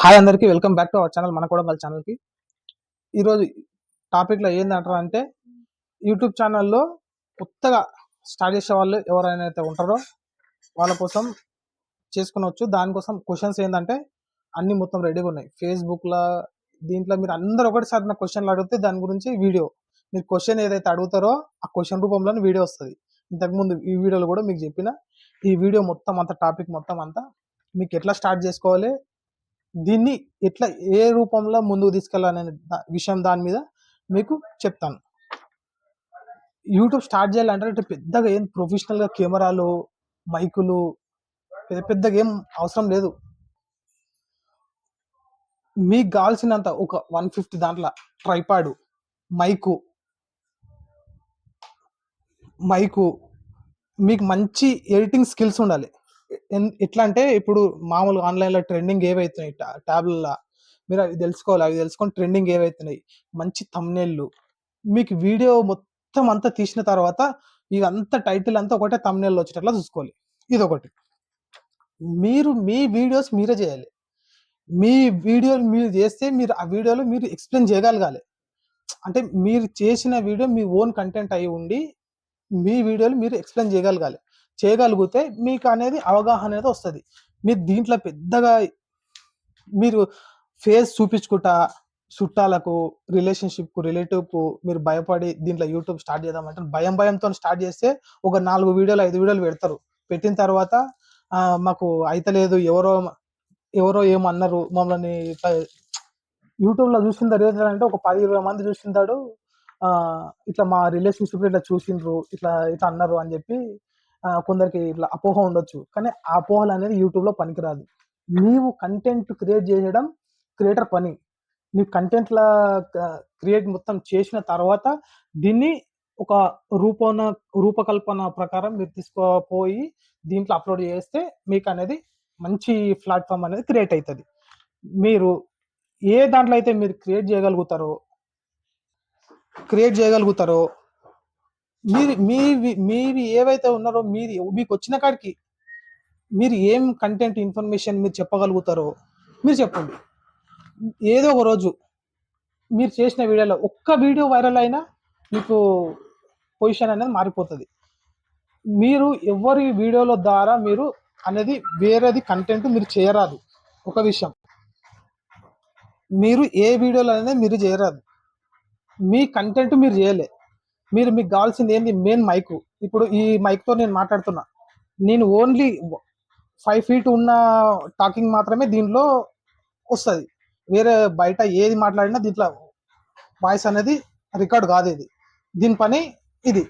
Hi అందరికీ welcome back to our channel మన కూడా వాళ్ళ ఛానల్కి ఈరోజు టాపిక్లో ఏంటంటారు అంటే యూట్యూబ్ ఛానల్లో కొత్తగా స్టార్ట్ చేసే వాళ్ళు ఎవరైనా అయితే ఉంటారో వాళ్ళ కోసం చేసుకునవచ్చు దానికోసం క్వశ్చన్స్ ఏంటంటే అన్ని మొత్తం రెడీగా ఉన్నాయి. ఫేస్బుక్లో దీంట్లో మీరు అందరు ఒకటిసారి నా క్వశ్చన్లు అడిగితే దాని గురించి వీడియో మీరు క్వశ్చన్ ఏదైతే అడుగుతారో ఆ క్వశ్చన్ రూపంలోనే వీడియో వస్తుంది. ఇంతకుముందు ఈ వీడియోలో కూడా మీకు చెప్పిన ఈ వీడియో మొత్తం అంత టాపిక్ మొత్తం అంతా మీకు ఎట్లా స్టార్ట్ చేసుకోవాలి దీన్ని ఎట్లా ఏ రూపంలో ముందుకు తీసుకెళ్ళాలనే దా- విషయం దాని మీద మీకు చెప్తాను. యూట్యూబ్ స్టార్ట్ చేయాలంటే ఇట్లా పెద్దగా ఏం ప్రొఫెషనల్గా కెమెరాలు మైకులు పెద్ద పెద్దగా ఏం అవసరం లేదు. మీకు కావాల్సినంత ఒక వన్ ఫిఫ్టీ దాంట్లో ట్రైపాడు మైకు మైకు మీకు మంచి ఎడిటింగ్ స్కిల్స్ ఉండాలి. ఎట్లా అంటే ఇప్పుడు మామూలుగా ఆన్లైన్లో ట్రెండింగ్ ఏవైతున్నాయి ట్యాబ్లలో మీరు అవి తెలుసుకోవాలి? అవి తెలుసుకొని ట్రెండింగ్ ఏవైతున్నాయి? మంచి తమ్నేళ్ళు. మీకు వీడియో మొత్తం అంతా తీసిన తర్వాత ఇదంతా టైటిల్ అంతా ఒకటే తమ్నేళ్ళు వచ్చేటట్లా చూసుకోవాలి. ఇది ఒకటి మీరు మీ వీడియోస్ మీరే చేయాలి. మీ వీడియోలు మీరు చేస్తే మీరు ఆ వీడియోలో మీరు ఎక్స్ప్లెయిన్ చేయగలగాలి. అంటే మీరు చేసిన వీడియో మీ ఓన్ కంటెంట్ అయి ఉండి మీ వీడియోలు మీరు ఎక్స్ప్లెయిన్ చేయగలగాలి. చేయగలిగితే మీకు అనేది అవగాహన అనేది వస్తుంది. మీరు దీంట్లో పెద్దగా మీరు ఫేస్ చూపించుకుంటా చుట్టాలకు రిలేషన్షిప్కు రిలేటివ్కు మీరు భయపడి దీంట్లో యూట్యూబ్ స్టార్ట్ చేద్దామంటే భయం భయంతో స్టార్ట్ చేస్తే ఒక నాలుగు వీడియోలు ఐదు వీడియోలు పెడతారు. పెట్టిన తర్వాత మాకు అయితలేదు ఎవరో ఎవరో ఏమన్నారు మమ్మల్ని యూట్యూబ్లో చూసిన తర్వాత అంటే ఒక పది ఇరవై మంది చూసిందాడు ఇట్లా మా రిలేషన్షిప్ ఇట్లా చూసిండ్రు ఇట్లా ఇట్లా అన్నారు అని చెప్పి కొందరికి ఇట్లా అపోహ ఉండొచ్చు. కానీ ఆ అపోహలు అనేది యూట్యూబ్లో పనికిరాదు. నీవు కంటెంట్ క్రియేట్ చేయడం క్రియేటర్ పని. నీ కంటెంట్ల క్రియేట్ మొత్తం చేసిన తర్వాత దీన్ని ఒక రూపన రూపకల్పన ప్రకారం మీరు తీసుకుపోయి దీంట్లో అప్లోడ్ చేస్తే మీకు అనేది మంచి ప్లాట్ఫామ్ అనేది క్రియేట్ అవుతుంది మీరు ఏ దాంట్లో అయితే మీరు క్రియేట్ చేయగలుగుతారో క్రియేట్ చేయగలుగుతారో మీరు మీవి మీవి ఏవైతే ఉన్నారో మీది మీకు వచ్చిన కాడికి మీరు ఏం కంటెంట్ ఇన్ఫర్మేషన్ మీరు చెప్పగలుగుతారో మీరు చెప్పండి. ఏదో ఒక రోజు మీరు చేసిన వీడియోలో ఒక్క వీడియో వైరల్ అయినా మీకు పొజిషన్ అనేది మారిపోతుంది. మీరు ఎవరి వీడియోల ద్వారా మీరు అనేది వేరేది కంటెంట్ మీరు చేయరాదు. ఒక విషయం. మీరు ఏ వీడియోలో అనేది మీరు చేయరాదు. మీ కంటెంట్ మీరు చేయలే. మీరు మీకు కావాల్సింది ఏంది? మెయిన్ మైక్ ఇప్పుడు ఈ మైక్తో తో నేను మాట్లాడుతున్నా. నేను ఓన్లీ ఫైవ్ ఫీట్ ఉన్న టాకింగ్ మాత్రమే దీంట్లో వస్తుంది. వేరే బయట ఏది మాట్లాడినా దీంట్లో వాయిస్ అనేది రికార్డ్ కాదు ఇది. దీని పని ఇది.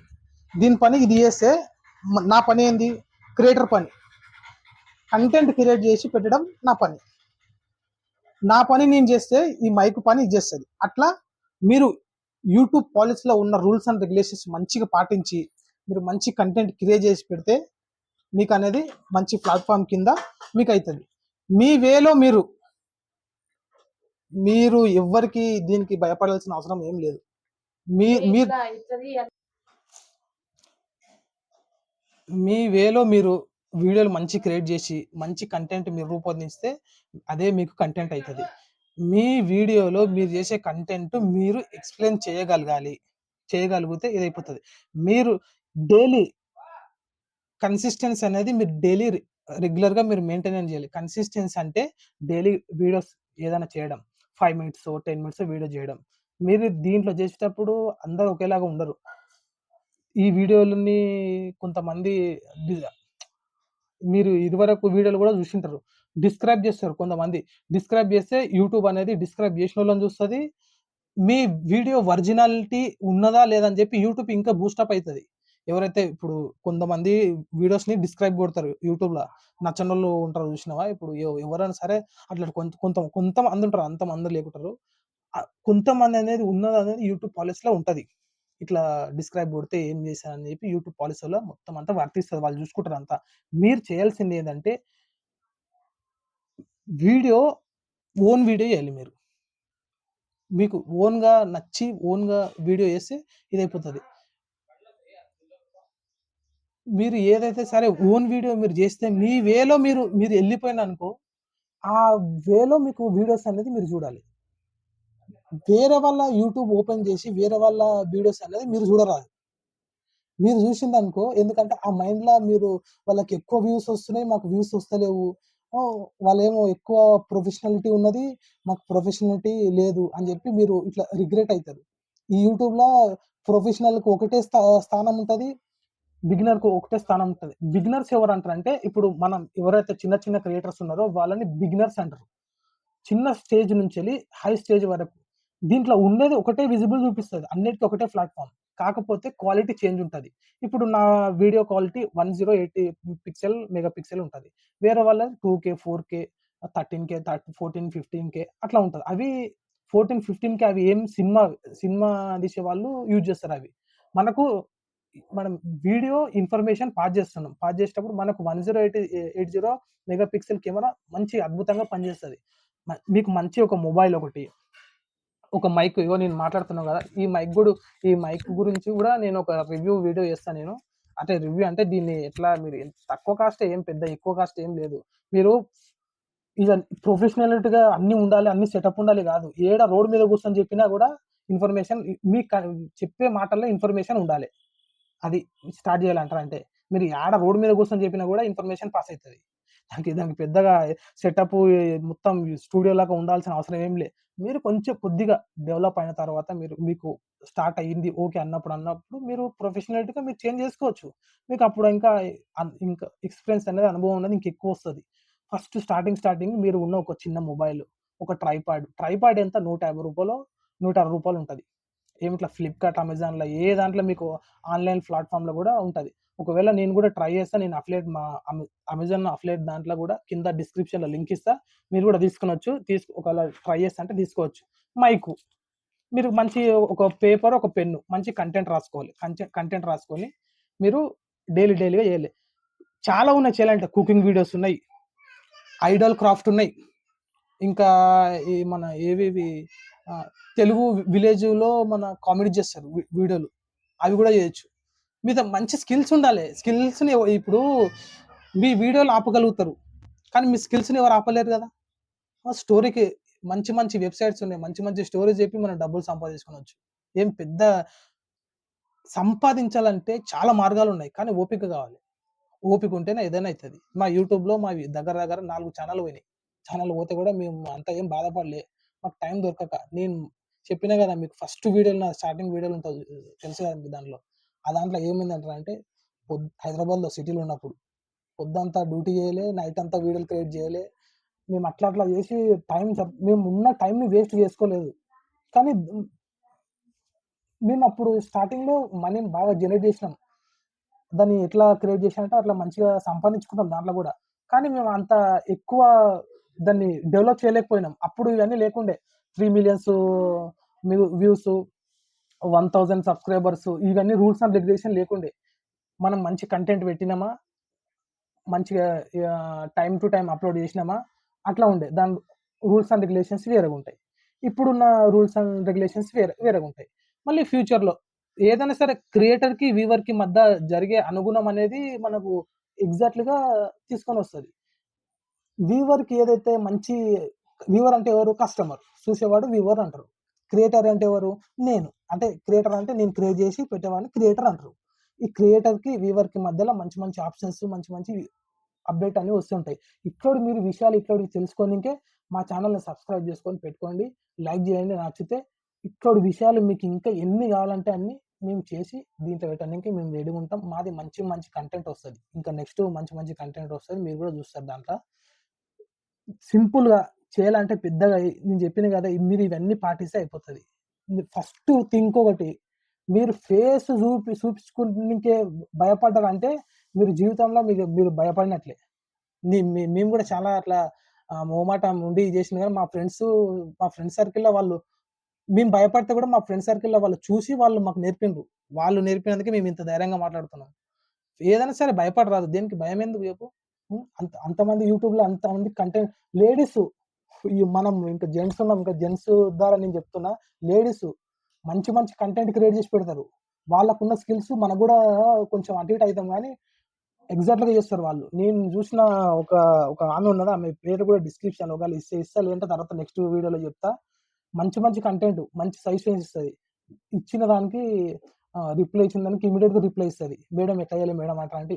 దీని పని ఇది చేస్తే నా పని ఏంది? క్రియేటర్ పని. కంటెంట్ క్రియేట్ చేసి పెట్టడం నా పని. నా పని నేను చేస్తే ఈ మైక్ పని ఇది చేస్తుంది. అట్లా మీరు యూట్యూబ్ పాలసీలో ఉన్న రూల్స్ అండ్ రెగ్యులేషన్స్ మంచిగా పాటించి మీరు మంచి కంటెంట్ క్రియేట్ చేసి పెడితే మీకు అనేది మంచి ప్లాట్ఫామ్ కింద మీకు అవుతుంది మీ వేలో మీరు మీరు ఎవ్వరికి దీనికి భయపడాల్సిన అవసరం ఏం లేదు. మీ మీ ఇట్లా ఇట్లది మీ వేలో మీరు వీడియోలు మంచి క్రియేట్ చేసి మంచి కంటెంట్ మీరు రూపొందిస్తే అదే మీకు కంటెంట్ అవుతుంది మీ వీడియోలో మీరు చేసే కంటెంట్ మీరు ఎక్స్ప్లెయిన్ చేయగలగాలి. చేయగలిగితే ఇది అయిపోతుంది మీరు డైలీ కన్సిస్టెన్సీ అనేది మీరు డైలీ రెగ్యులర్గా మీరు మెయింటైన్ చేయాలి. కన్సిస్టెన్సీ అంటే డైలీ వీడియోస్ ఏదైనా చేయడం. Five minutes ten minutes video చేయడం. మీరు దీంట్లో చేసేటప్పుడు అందరూ ఒకేలాగా ఉండరు. ఈ వీడియోలని కొంతమంది మీరు ఇదివరకు వీడియోలు కూడా చూసింటారు. డిస్క్రైబ్ చేస్తారు కొంతమంది. డిస్క్రైబ్ చేస్తే యూట్యూబ్ అనేది డిస్క్రైబ్ చేసిన వాళ్ళని చూస్తుంది. మీ వీడియో ఒరిజినాలిటీ ఉన్నదా లేదని చెప్పి యూట్యూబ్ ఇంకా బూస్టప్ అవుతుంది ఎవరైతే ఇప్పుడు కొంతమంది వీడియోస్ని డిస్క్రైబ్ కొడతారు యూట్యూబ్లో. నచ్చని వాళ్ళు ఉంటారు చూసినావా? ఇప్పుడు ఎవరైనా సరే అట్లా కొంత కొంత కొంతమంది ఉంటారు. అంతమంది లేకుంటారు. కొంతమంది అనేది ఉన్నది అనేది యూట్యూబ్ పాలసీలో ఉంటుంది. ఇట్లా డిస్క్రైబ్ కొడితే ఏం చేశారని చెప్పి యూట్యూబ్ పాలసీలో మొత్తం అంతా వర్తిస్తుంది. వాళ్ళు చూసుకుంటారు అంతా. మీరు చేయాల్సింది ఏంటంటే వీడియో ఓన్ వీడియో చేయాలి మీరు. మీకు ఓన్గా నచ్చి ఓన్గా వీడియో చేస్తే ఇది అయిపోతుంది మీరు ఏదైతే సరే ఓన్ వీడియో మీరు చేస్తే మీ వేలో మీరు మీరు వెళ్ళిపోయిన అనుకో ఆ వేలో మీకు వీడియోస్ అనేది మీరు చూడాలి. వేరే వాళ్ళ యూట్యూబ్ ఓపెన్ చేసి వేరే వాళ్ళ వీడియోస్ అనేది మీరు చూడరాదు. మీరు జూషిందనుకో ఎందుకంటే, ఆ మైండ్లో మీరు వాళ్ళకి ఎక్కువ వ్యూస్ వస్తున్నాయి మాకు వ్యూస్ వస్తలేవు. వాళ్ళేమో ఎక్కువ ప్రొఫెషనాలిటీ ఉన్నది, మాకు ప్రొఫెషనాలిటీ లేదు అని చెప్పి మీరు ఇట్లా రిగ్రెట్ అవుతారు ఈ యూట్యూబ్లో ప్రొఫెషనల్‌కి ఒకటే స్థా స్థానం ఉంటుంది బిగినర్‌కు ఒకటే స్థానం ఉంటుంది. బిగినర్స్ ఎవరంటారంటే, ఇప్పుడు మనం ఎవరైతే చిన్న చిన్న క్రియేటర్స్ ఉన్నారో వాళ్ళని బిగినర్స్ అంటారు. చిన్న స్టేజ్ నుంచి వెళ్ళి హై స్టేజ్ వరకు. దీంట్లో ఉండేది ఒకటే విజిబుల్ చూపిస్తుంది అన్నిటికీ ఒకటే ప్లాట్ఫామ్. కాకపోతే క్వాలిటీ చేంజ్ ఉంటుంది. ఇప్పుడు నా video quality 1080 pixel, mega pixel ఉంటుంది. వేరే వాళ్ళ two K four K thirteen K thirty fourteen fifteen K అట్లా ఉంటుంది. అవి 14, 15కే అవి ఏం సినిమా సినిమా తీసే వాళ్ళు యూజ్ చేస్తారు అవి. మనకు మనం వీడియో ఇన్ఫర్మేషన్ పాస్ చేస్తున్నాం. పాస్ చేసేటప్పుడు మనకు one zero eight eight zero mega pixel camera మంచి అద్భుతంగా పనిచేస్తుంది. మీకు మంచి ఒక మొబైల్ ఒకటి, ఒక మైక్ ఇగో నేను మాట్లాడుతున్నాను కదా ఈ మైక్ కూడా ఈ మైక్ గురించి కూడా నేను ఒక రివ్యూ వీడియో చేస్తాను నేను. అంటే రివ్యూ అంటే దీన్ని ఎట్లా మీరు తక్కువ కాస్ట్ ఏం పెద్ద ఎక్కువ కాస్ట్ ఏం లేదు. మీరు ఇది ప్రొఫెషనల్గా అన్నీ ఉండాలి, అన్ని సెటప్ ఉండాలి కాదు ఏడ రోడ్ మీద కూర్చొని చెప్పినా కూడా ఇన్ఫర్మేషన్ మీ క చెప్పే మాటల్లో ఇన్ఫర్మేషన్ ఉండాలి. అది స్టార్ట్ చేయాలంటారు అంటే మీరు యాడ రోడ్ మీద కూర్చొని చెప్పినా కూడా ఇన్ఫర్మేషన్ పాస్ అవుతుంది దానికి దానికి పెద్దగా సెటప్ మొత్తం స్టూడియోలాగా ఉండాల్సిన అవసరం ఏం లేదు మీరు కొంచెం కొద్దిగా డెవలప్ అయిన తర్వాత మీరు మీకు స్టార్ట్ అయ్యింది ఓకే అన్నప్పుడు అన్నప్పుడు మీరు ప్రొఫెషనల్గా మీరు చేంజ్ చేసుకోవచ్చు. మీకు అప్పుడు ఇంకా ఇంకా ఎక్స్‌పీరియన్స్ అనేది అనుభవం అనేది ఇంకెక్కువొస్తది. ఫస్ట్ స్టార్టింగ్ స్టార్టింగ్ మీరు ఉన్న ఒక చిన్న మొబైల్, ఒక ట్రైపాడ్. ట్రైపాడ్ ఎంత రూ. 150 రూ. 160 ఉంటది. ఏమి ఇట్లా ఫ్లిప్‌కార్ట్, అమెజాన్‌లో ఏ దాంట్లో మీకు ఆన్‌లైన్ ప్లాట్ఫామ్లో కూడా ఉంటుంది ఒకవేళ నేను కూడా ట్రై చేస్తా. నేను అఫ్లేట్ మా అమెజాన్ అఫ్లేట్ దాంట్లో కూడా కింద డిస్క్రిప్షన్‌లో లింక్ ఇస్తా. మీరు కూడా తీసుకొనొచ్చు. తీసుకు ఒకవేళ ట్రై చేస్తా అంటే తీసుకోవచ్చు. మైకు. మీరు మంచి ఒక పేపర్, ఒక పెన్ను మంచి కంటెంట్ రాసుకోవాలి. కంటెంట్ కంటెంట్ రాసుకొని మీరు డైలీ డైలీగా చేయాలి. చాలా ఉన్నాయి చేయాలంటే కుకింగ్ వీడియోస్ ఉన్నాయి. ఐడల్ క్రాఫ్ట్ ఉన్నాయి. ఇంకా ఈ మన ఏవేవి తెలుగు విలేజ్‌లో మన కామెడీ చేస్తారు వీడియోలు. అవి కూడా చేయొచ్చు. మీతో మంచి స్కిల్స్ ఉండాలి. స్కిల్స్‌ని ఇప్పుడు మీ వీడియోలు ఆపగలుగుతారు. కానీ మీ స్కిల్స్‌ని ఎవరు ఆపలేరు కదా ఆ స్టోరీకి మంచి మంచి వెబ్‌సైట్స్ ఉన్నాయి. మంచి మంచి స్టోరీస్ చెప్పి మనం డబ్బులు సంపాదించుకోవచ్చు ఏం పెద్ద సంపాదించాలంటే చాలా మార్గాలు ఉన్నాయి కానీ ఓపిక కావాలి ఓపిక ఉంటేనే ఏదైనా అవుతుంది మా యూట్యూబ్‌లో మా దగ్గర దగ్గర నాలుగు ఛానల్ పోయినాయి. ఛానల్ పోతే కూడా మేము అంత ఏం బాధపడలే. మాకు టైం దొరకక. నేను చెప్పినా కదా మీకు ఫస్ట్ వీడియోలు నా స్టార్టింగ్ వీడియోలు ఉంటుంది తెలుసు కదా దానిలో దాంట్లో. ఆ దాంట్లో ఏమైందంటారంటే పొద్ హైదరాబాద్‌లో సిటీలో ఉన్నప్పుడు పొద్దంతా డ్యూటీ చేయలే, నైట్ అంతా వీడియోలు క్రియేట్ చేయలే. మేము అట్లా అట్లా చేసి టైం మేము ఉన్న టైంని వేస్ట్ చేసుకోలేదు. కానీ మేము అప్పుడు స్టార్టింగ్‌లో మనీని బాగా జనరేట్ చేసినాం. దాన్ని ఎట్లా క్రియేట్ చేసినట్టు అట్లా మంచిగా సంపాదించుకున్నాం దాంట్లో కూడా కానీ మేము అంత ఎక్కువ దాన్ని డెవలప్ చేయలేకపోయినాం. అప్పుడు ఇవన్నీ లేకుండే. త్రీ మిలియన్స్ వ్యూస్ 1000 సబ్‌స్క్రైబర్స్ ఇవన్నీ రూల్స్ అండ్ రెగ్యులేషన్ లేకుండే. మనం మంచి కంటెంట్ పెట్టినామా మంచిగా టైం టు టైం అప్‌లోడ్ చేసినామా అట్లా ఉండే. దాని రూల్స్ అండ్ రెగ్యులేషన్స్ వేరేగా ఉంటాయి ఇప్పుడున్న రూల్స్ అండ్ రెగ్యులేషన్స్ వేరే వేరేగా ఉంటాయి మళ్ళీ ఫ్యూచర్‌లో ఏదైనా సరే క్రియేటర్‌కి, వ్యూవర్‌కి మధ్య జరిగే అనుగుణం అనేది మనకు ఎగ్జాక్ట్‌లీగా తీసుకొనొస్తది. వ్యూవర్‌కి ఏదైతే మంచి వ్యూవర్ అంటే ఎవరు? కస్టమర్. చూసేవాడు వ్యూవర్ అంటారు. క్రియేటర్ అంటే ఎవరు? నేను. అంటే క్రియేటర్ అంటే నేను క్రియేట్ చేసి పెట్టేవాడిని క్రియేటర్ అంటారు. ఈ క్రియేటర్‌కి, వ్యూవర్‌కి మధ్యలో మంచి మంచి ఆప్షన్స్ మంచి మంచి అప్‌డేట్ అనేవి వస్తుంటాయి. ఇక్కడ మీరు విషయాలు ఇక్కడ తెలుసుకోనీకే మా ఛానల్ని సబ్స్క్రైబ్ చేసుకొని పెట్టుకోండి. లైక్ చేయండి నచ్చితే. ఇక్కడ విషయాలు మీకు ఇంకా ఎన్ని కావాలంటే అన్ని మేము చేసి దీంట్లో పెట్టడానికి మేము రెడీగా ఉంటాం. మాది మంచి మంచి కంటెంట్ వస్తుంది ఇంకా నెక్స్ట్ మంచి మంచి కంటెంట్ వస్తుంది మీరు కూడా చూస్తారు దాంట్లో సింపుల్‌గా చేయాలంటే పెద్దగా నేను చెప్పిన కదా మీరు ఇవన్నీ పాటిస్తే అయిపోతుంది ఫస్ట్ థింక్ ఒకటి మీరు ఫేస్ చూపి చూపించుకునేకే భయపడ్డారంటే మీరు జీవితంలో మీరు మీరు భయపడినట్లే. మేము కూడా చాలా అట్లా ఆహ్, ఉండి చేసింది కానీ మా ఫ్రెండ్స్ మా ఫ్రెండ్స్ సర్కిల్‌లో వాళ్ళు మేము భయపడితే కూడా మా ఫ్రెండ్స్ సర్కిల్‌లో వాళ్ళు చూసి వాళ్ళు మాకు నేర్పిండ్రు. వాళ్ళు నేర్పినందుకే మేము ఇంత ధైర్యంగా మాట్లాడుతున్నాం. ఏదైనా సరే భయపడరాదు. దేనికి భయమెందుకు చెప్పు? అంత అంతమంది యూట్యూబ్‌లో అంతమంది కంటెంట్ లేడీస్ ఈ మనం ఇంకా జెంట్స్ ఉన్నాం. ఇంకా జెంట్స్ ద్వారా నేను చెప్తున్నా. లేడీస్ మంచి మంచి కంటెంట్ క్రియేట్ చేసి పెడతారు. వాళ్ళకున్న స్కిల్స్ మనకు కూడా కొంచెం అటు ఇటు అవుతాం కానీ ఎగ్జాక్ట్‌గా చేస్తారు వాళ్ళు. నేను చూసిన ఒక ఒక ఆమె ఉన్నది. ఆమె పేరు కూడా డిస్క్రిప్షన్ ఒకవేళ ఇస్తే ఇస్తా. లేదంటే తర్వాత నెక్స్ట్ వీడియోలో చెప్తా. మంచి మంచి కంటెంట్ మంచి సజెషన్స్ ఇస్తుంది ఇచ్చిన దానికి రిప్లై ఇచ్చిన దానికి ఇమ్మీడియేట్‌గా రిప్లై ఇస్తుంది మేడం ఎట్లా చేయాలి మేడం అట్లాంటి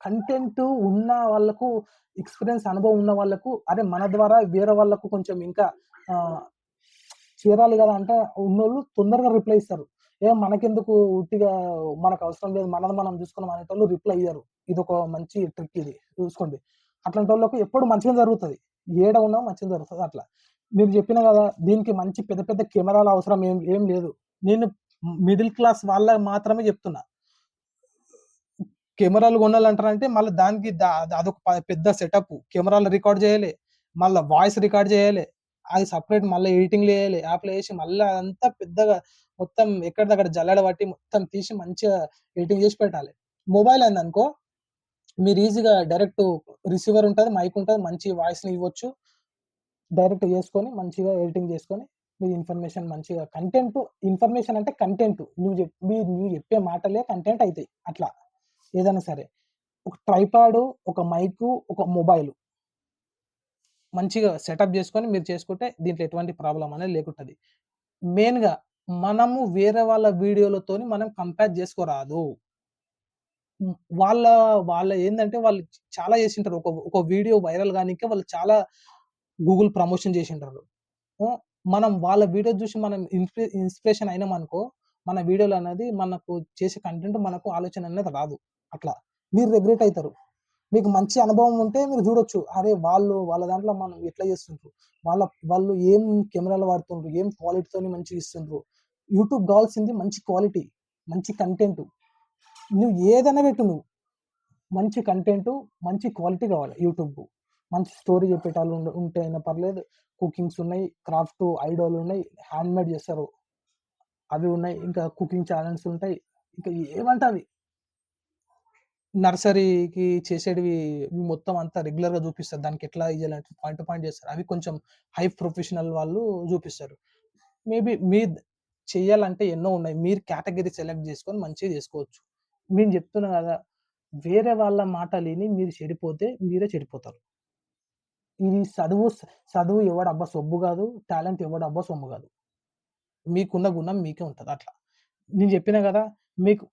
కంటెంట్ ఉన్న వాళ్ళకు ఎక్స్‌పీరియన్స్ అనుభవం ఉన్న వాళ్ళకు అరే మన ద్వారా వేరే వాళ్ళకు కొంచెం ఇంకా చేరాలి కదా! అంటే ఉన్నోళ్ళు తొందరగా రిప్లై ఇస్తారు. ఏ మనకెందుకు ఉట్టిగా మనకు అవసరం లేదు. మనది మనం చూసుకున్నాం అనేటోళ్ళు రిప్లై అయ్యరు ఇది ఒక మంచి ట్రిక్ ఇది చూసుకోండి. అట్లాంటి వాళ్ళకు ఎప్పుడు మంచిగా జరుగుతుంది ఏడ ఉన్నా మంచిగా జరుగుతుంది అట్లా. మీరు చెప్పిన కదా! దీనికి మంచి పెద్ద పెద్ద కెమెరాల అవసరం ఏం ఏం లేదు. నేను మిడిల్ క్లాస్ వాళ్ళ మాత్రమే చెప్తున్నా. కెమెరాలు కొనాలంటారంటే మళ్ళీ దానికి అదొక పెద్ద సెటప్. కెమెరాలు రికార్డ్ చేయాలి. మళ్ళీ వాయిస్ రికార్డ్ చేయాలి. అది సపరేట్ మళ్ళీ ఎడిటింగ్‌లు చేయాలి. యాప్‌లో వేసి మళ్ళీ అంతా పెద్దగా మొత్తం ఎక్కడిదక్కడ జల్లెడ పట్టి మొత్తం తీసి మంచిగా ఎడిటింగ్ చేసి పెట్టాలి. మొబైల్ అయింది అనుకో మీరు ఈజీగా డైరెక్ట్ రిసీవర్ ఉంటుంది మైక్ ఉంటుంది మంచి వాయిస్‌ని ఇవ్వచ్చు. డైరెక్ట్ చేసుకొని మంచిగా ఎడిటింగ్ చేసుకొని మీ ఇన్ఫర్మేషన్ మంచిగా కంటెంట్ ఇన్ఫర్మేషన్ అంటే కంటెంట్. నువ్వు చెప్ మీ నువ్వు చెప్పే మాటలే కంటెంట్ అవుతాయి అట్లా ఏదైనా సరే. ఒక ట్రైపాడు, ఒక మైకు, ఒక మొబైల్ మంచిగా సెటప్ చేసుకొని మీరు చేసుకుంటే దీంట్లో ఎటువంటి ప్రాబ్లం అనేది లేకుంటుంది మెయిన్‌గా మనము వేరే వాళ్ళ వీడియోలతో మనం కంపేర్ చేసుకోరాదు. వాళ్ళ వాళ్ళ ఏంటంటే వాళ్ళు చాలా చేసింటారు. ఒక ఒక వీడియో వైరల్ గానీకే వాళ్ళు చాలా గూగుల్ ప్రమోషన్ చేసింటారు. మనం వాళ్ళ వీడియో చూసి మనం ఇన్‌స్పి ఇన్‌స్పిరేషన్ అయినామనుకో, మన వీడియోలు అనేది మనకు చేసే కంటెంట్ మనకు ఆలోచన అనేది రాదు. అట్లా. మీరు రిగ్రెట్ అవుతారు మీకు మంచి అనుభవం ఉంటే మీరు చూడొచ్చు. అరే! వాళ్ళు వాళ్ళ దాంట్లో మనం ఎట్లా చేస్తుండ్రు. వాళ్ళ వాళ్ళు ఏం కెమెరాలు వాడుతుండ్రు. ఏం క్వాలిటీతోని మంచిగా ఇస్తుండ్రు. యూట్యూబ్ కావాల్సింది మంచి క్వాలిటీ. మంచి కంటెంట్. నువ్వు ఏదైనా పెట్టు నువ్వు. మంచి కంటెంట్, మంచి క్వాలిటీ కావాలి యూట్యూబ్ మంచి స్టోరీ చెప్పేటాలు ఉంటే అయినా పర్లేదు. కుకింగ్స్ ఉన్నాయి. క్రాఫ్ట్ ఐడియాలు ఉన్నాయి. హ్యాండ్‌మేడ్ చేస్తారు. అవి ఉన్నాయి. ఇంకా కుకింగ్ ఛానల్స్ ఉంటాయి. ఇంకా ఏమంటే అవి. నర్సరీకి చేసేటివి మొత్తం అంతా రెగ్యులర్‌గా చూపిస్తారు. దానికి ఎట్లా ఇయ్యాలంటే పాయింట్ టు పాయింట్ చేస్తారు. అవి కొంచెం హై ప్రొఫెషనల్ వాళ్ళు చూపిస్తారు. మేబీ మీ చేయాలంటే ఎన్నో ఉన్నాయి. మీరు కేటగిరీ సెలెక్ట్ చేసుకొని మంచిగా చేసుకోవచ్చు. మేము చెప్తున్నా కదా! వేరే వాళ్ళ మాట లేని మీరు చెడిపోతే మీరే చెడిపోతారు. ఇది చదువు చదువు ఎవడు అబ్బా సొమ్ము కాదు. టాలెంట్ ఎవడు అబ్బా సొమ్ము కాదు. మీకున్న గుణం మీకే ఉంటుంది అట్లా. నేను చెప్పినా కదా! మీకు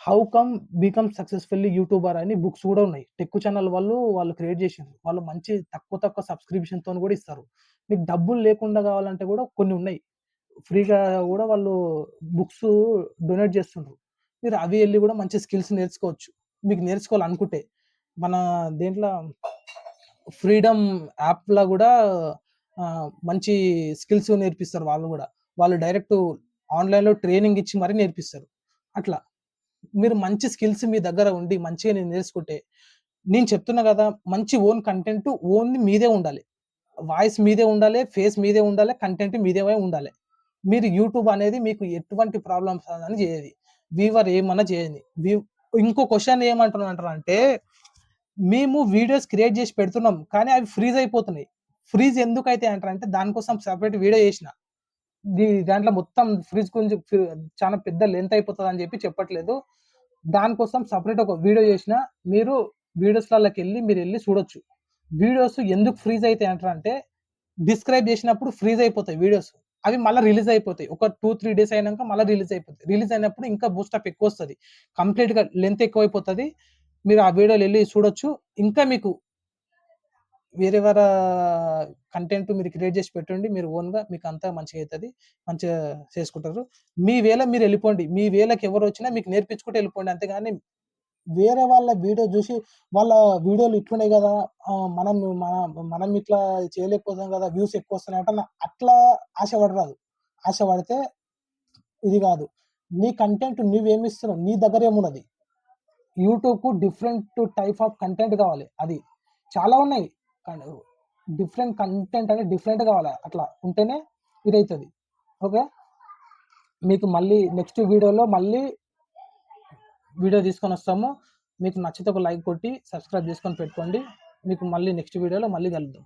how come become successfully YouTuber అని బుక్స్ కూడా ఉన్నాయి. టెక్కు ఛానల్ వాళ్ళు, వాళ్ళు క్రియేట్ చేసిండ్రు. వాళ్ళు మంచి తక్కువ తక్కువ సబ్స్క్రిప్షన్‌తోని కూడా ఇస్తారు. మీకు డబ్బులు లేకుండా కావాలంటే కూడా కొన్ని ఉన్నాయి. ఫ్రీగా కూడా వాళ్ళు బుక్స్ డొనేట్ చేస్తుండ్రు. మీరు అవి వెళ్ళి కూడా మంచి స్కిల్స్ నేర్చుకోవచ్చు. మీకు నేర్చుకోవాలనుకుంటే. మన దేంట్లో ఫ్రీడమ్ యాప్‌లో కూడా మంచి స్కిల్స్ నేర్పిస్తారు వాళ్ళు కూడా. వాళ్ళు డైరెక్ట్ ఆన్‌లైన్‌లో ట్రైనింగ్ ఇచ్చి మరీ నేర్పిస్తారు. అట్లా. మీరు మంచి స్కిల్స్ మీ దగ్గర ఉండి మంచిగా నేను నేర్చుకుంటే, నేను చెప్తున్నా కదా! మంచి ఓన్ కంటెంట్ ఓన్లీ మీదే ఉండాలి. వాయిస్ మీదే ఉండాలి. ఫేస్ మీదే ఉండాలి. కంటెంట్ మీదే ఉండాలి. మీరు యూట్యూబ్ అనేది మీకు ఎటువంటి ప్రాబ్లమ్స్ అని చేయది. వీవర్ ఏమన్నా చేయని. వి ఇంకో ఏమంటున్నారు అంటే మేము వీడియోస్ క్రియేట్ చేసి పెడుతున్నాం. కానీ అవి ఫ్రీజ్ అయిపోతున్నాయి. ఫ్రీజ్ ఎందుకైతాయి అంటారంటే దానికోసం సెపరేట్ వీడియో చేసిన. దీ దాంట్లో మొత్తం ఫ్రీజ్ గురించి చాలా పెద్ద లెంత్ అయిపోతుంది అని చెప్పి చెప్పట్లేదు. దానికోసం సపరేట్ ఒక వీడియో చేసిన. మీరు వీడియోస్లలోకి వెళ్ళి మీరు వెళ్ళి చూడొచ్చు. వీడియోస్ ఎందుకు ఫ్రీజ్ అవుతాయి అంటారంటే, డిస్క్రైబ్ చేసినప్పుడు ఫ్రీజ్ అయిపోతాయి వీడియోస్. అవి మళ్ళీ రిలీజ్ అయిపోతాయి. ఒక 2, 3 డేస్ అయినాక మళ్ళీ రిలీజ్ అయిపోతాయి. రిలీజ్ అయినప్పుడు ఇంకా బూస్టప్ వస్తుంది కంప్లీట్‌గా లెంత్ ఎక్కువ అయిపోతుంది మీరు ఆ వీడియోలు వెళ్ళి చూడొచ్చు. ఇంకా మీకు వేరే వారా కంటెంట్ మీరు క్రియేట్ చేసి పెట్టండి. మీరు ఓన్‌గా మీకంతా మంచిగా అవుతుంది మంచిగా చేసుకుంటారు. మీ వేలో మీరెళ్ళిపోండి. మీ వేళకి ఎవరు వచ్చినా మీకు నేర్పించుకుంటూ వెళ్ళిపోండి. అంతేగాని వేరే వాళ్ళ వీడియో చూసి వాళ్ళ వీడియోలు ఇట్లున్నాయి గదా! ఆహ్, మనం మన మనం ఇట్లా చేయలేకపోతున్నాం గదా! వ్యూస్ ఎక్కువొస్తున్నాయి అంటే అట్లా ఆశపడరాదు. ఆశపడితే ఇది గాదు. నీ కంటెంట్ నువ్వేమిస్తున్నావు? నీ దగ్గర ఏమున్నది? యూట్యూబ్‌కు డిఫరెంట్ టైప్ ఆఫ్ కంటెంట్ కావాలి. అది. చాలా ఉన్నాయి. డిఫరెంట్ కంటెంట్ అనేది డిఫరెంట్ కావాలి. అట్లా ఉంటేనే ఇదవుతుంది ఓకే. మీకు మళ్ళీ నెక్స్ట్ వీడియోలో మళ్ళీ వీడియో తీసుకొని వస్తాము మీకు నచ్చితే ఒక లైక్ కొట్టి సబ్స్క్రైబ్ చేసుకొని పెట్టుకోండి. మీకు మళ్ళీ నెక్స్ట్ వీడియోలో మళ్ళీ కలుద్దాం.